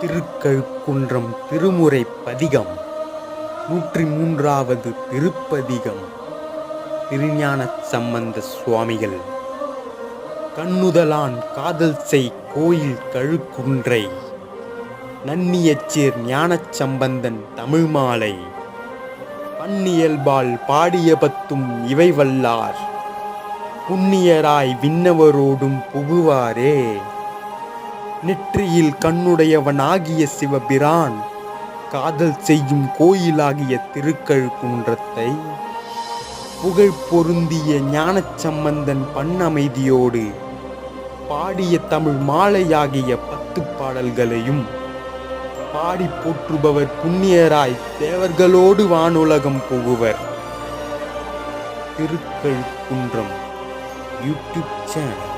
திருக்கழுக்குன்றம் திருமுறை பதிகம். நூற்றி மூன்றாவது திருப்பதிகம். திருஞான சம்பந்த சுவாமிகள். கண்ணுதலான் காதல் செய் கோயில் கழுக்குன்றை. நன்னியச்சீர் ஞானச் சம்பந்தன் தமிழ் மாலை பன்னியல்பால் பாடிய பத்தும் இவை வல்லார் புண்ணியராய் விண்ணவரோடும் புகுவாரே. நெற்றியில் கண்ணுடையவனாகிய சிவபிரான் காதல் செய்யும் கோயிலாகிய திருக்கழுக்குன்றத்தை புகழ் பொருந்திய ஞானச் சம்பந்தன் பண்ணமைதியோடு பாடிய தமிழ் மாலையாகிய பத்து பாடல்களையும் பாடி போற்றுபவர் புண்ணியராய் தேவர்களோடு வானுலகம் புகுவர். Thirukazhukundram YouTube channel.